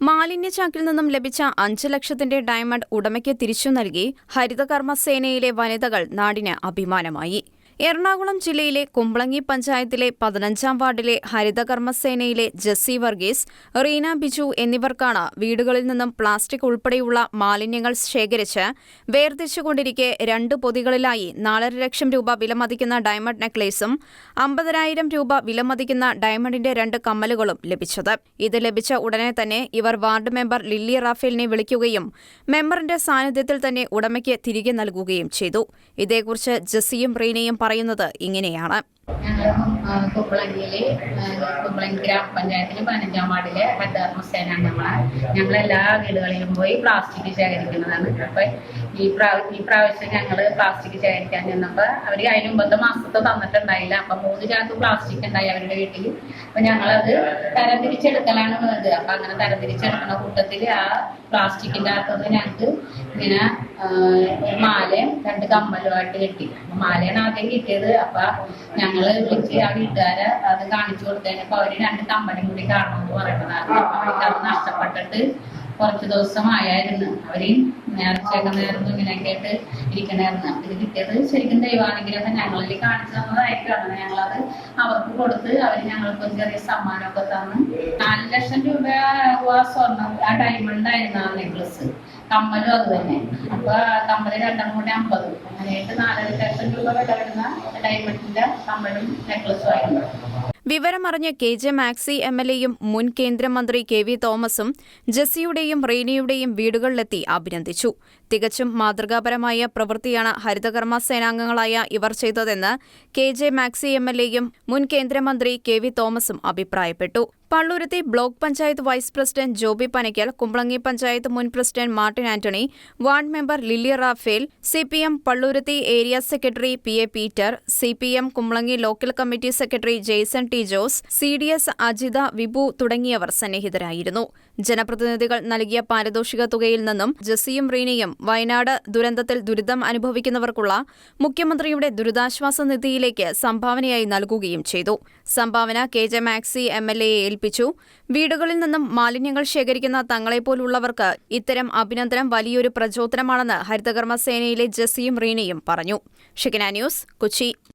മാലിന്യ ചാക്കിൽ നിന്നും ലഭിച്ച അഞ്ച് ലക്ഷത്തിന്റെ ഡയമണ്ട് ഉടമയ്ക്ക് തിരിച്ചു നൽകി ഹരിതകർമ്മ സേനയിലെ വനിതകൾ നാടിന് അഭിമാനമായി. എറണാകുളം ജില്ലയിലെ കുമ്പളങ്ങി പഞ്ചായത്തിലെ പതിനഞ്ചാം വാർഡിലെ ഹരിതകർമ്മസേനയിലെ ജെസ്സി വർഗീസ് റീന ബിജു എന്നിവർക്കാണ് വീടുകളിൽ നിന്നും പ്ലാസ്റ്റിക് ഉൾപ്പെടെയുള്ള മാലിന്യങ്ങൾ ശേഖരിച്ച് വേർതിരിച്ചുകൊണ്ടിരിക്കെ രണ്ട് പൊതികളിലായി നാലര ലക്ഷം രൂപ വിലമതിക്കുന്ന ഡയമണ്ട് നെക്ലേസും അമ്പതിനായിരം രൂപ വിലമതിക്കുന്ന ഡയമണ്ടിന്റെ രണ്ട് കമ്മലുകളും ലഭിച്ചത്. ഇത് ലഭിച്ച ഉടനെ തന്നെ ഇവർ വാർഡ് മെമ്പർ ലില്ലി റാഫേലിനെ വിളിക്കുകയും മെമ്പറിന്റെ സാന്നിധ്യത്തിൽ തന്നെ ഉടമയ്ക്ക് തിരികെ നൽകുകയും ചെയ്തു. ഇതേക്കുറിച്ച് ജെസ്സിയും റീനയും പറയുന്നത് ഇങ്ങനെയാണ്. ഞങ്ങൾ കുമ്പളങ്ങിയിൽ കുമ്പളങ്ങി ഗ്രാമപഞ്ചായത്തിലെ പതിനഞ്ചാം വാർഡിലെ ഹരിതകർമ്മസേനയാണ് നമ്മളെ ഞങ്ങൾ എല്ലാ വീടുകളിലും പോയി പ്ലാസ്റ്റിക് ശേഖരിക്കുന്നതാണ്. അപ്പൊ ഈ പ്രാവ ഈ പ്രാവശ്യം ഞങ്ങൾ പ്ലാസ്റ്റിക് ശേഖരിക്കാൻ ചെന്നപ്പോ അവർ അതിന് മുമ്പത്തെ മാസത്തെ തന്നിട്ടുണ്ടായില്ല. അപ്പൊ മൂന്ന് ചാക്ക് പ്ലാസ്റ്റിക് ഉണ്ടായി അവരുടെ വീട്ടിൽ അപ്പൊ ഞങ്ങളത് തരംതിരിച്ചെടുക്കലാണ് വേണ്ടത് അപ്പൊ അങ്ങനെ തരംതിരിച്ചെടുക്കുന്ന കൂട്ടത്തിൽ ആ പ്ലാസ്റ്റിക്കിന്റെ അകത്തുനിന്ന് ഞങ്ങൾക്ക് ഇങ്ങനെ മാലയും രണ്ട് കമ്മലുമായിട്ട് കിട്ടി. മാലയാണ് ആദ്യം കിട്ടിയത്. അപ്പൊ ഞങ്ങൾ വിളിച്ച് ആ വീട്ടുകാരെ അത് കാണിച്ചു കൊടുത്തതിനപ്പോ അവർ രണ്ട് തമ്പനും കൂടി കാണണമെന്ന് പറയുന്നതാണ് അപ്പൊ അവർക്ക് അത് നഷ്ടപ്പെട്ടിട്ട് കുറച്ച് ദിവസമായായിരുന്നു. അവർ നേർച്ചയൊക്കെ നേർന്നു ഇങ്ങനെയൊക്കെ ആയിട്ട് ഇരിക്കണായിരുന്നു. ഇത് കിട്ടിയത് ശരിക്കും ദൈവാനുഗ്രഹം ഞങ്ങളിൽ കാണിച്ചു തന്നതായിട്ടാണ് ഞങ്ങളത് അവർക്ക് കൊടുത്ത് അവർ ഞങ്ങൾക്ക് ഒരു ചെറിയ സമ്മാനമൊക്കെ തന്നു. നാല് ലക്ഷം രൂപ സ്വർണം ആ ഡയമണ്ട് ആയിരുന്നു ആ നെക്ലസ് കമ്മലും അത് തന്നെ. അപ്പൊ കമ്മൽ രണ്ടും കൂടി അമ്പത് അങ്ങനെയായിട്ട് നാലര ലക്ഷം രൂപ വില വരുന്ന ഡയമണ്ടിന്റെ കമ്മലും നെക്ലസും ആയിരുന്നു വിവരമറിഞ്ഞ K J Maxi M L എയും മുൻ കേന്ദ്രമന്ത്രി കെ വി തോമസും ജെസ്സിയുടെയും റീനയുടെയും വീടുകളിലെത്തി അഭിനന്ദിച്ചു. തികച്ചും മാതൃകാപരമായ പ്രവൃത്തിയാണ് ഹരിതകർമ്മ സേനാംഗങ്ങളായ ഇവർ ചെയ്തതെന്ന് K J Maxi M L എയും മുൻ കേന്ദ്രമന്ത്രി കെ വി തോമസും അഭിപ്രായപ്പെട്ടു. Palluruthy block panchayat vice president Joby Panakkal Kumbalangi panchayat മുൻ president Martin Antony ward member Lilly Raphael C P M Palluruthy area secretary P A Peter C P M Kumbalangi local committee secretary Jaison T Jose C D S Ajitha Vibhu തുടങ്ങിയവർ സന്നിഹിതരായിരുന്നു. ജനപ്രതിനിധികൾ നൽകിയ പാരിതോഷിക തുകയിൽ നിന്നും ജസിയും റീനയും വയനാട് ദുരന്തത്തിൽ ദുരിതം അനുഭവിക്കുന്നവർക്കുള്ള മുഖ്യമന്ത്രിയുടെ ദുരിതാശ്വാസ നിധിയിലേക്ക് സംഭാവനയായി നൽകുകയും ചെയ്തു. സംഭാവന K J Maxi M L എയെ ഏൽപ്പിച്ചു വീടുകളിൽ നിന്നും മാലിന്യങ്ങൾ ശേഖരിക്കുന്ന തങ്ങളെപ്പോലുള്ളവർക്ക് ഇത്തരം അഭിനന്ദനം വലിയൊരു പ്രചോദനമാണെന്ന് ഹരിതകർമ്മ സേനയിലെ ജസിയും റീനയും പറഞ്ഞു. ഷിക്കന ന്യൂസ് കൊച്ചി.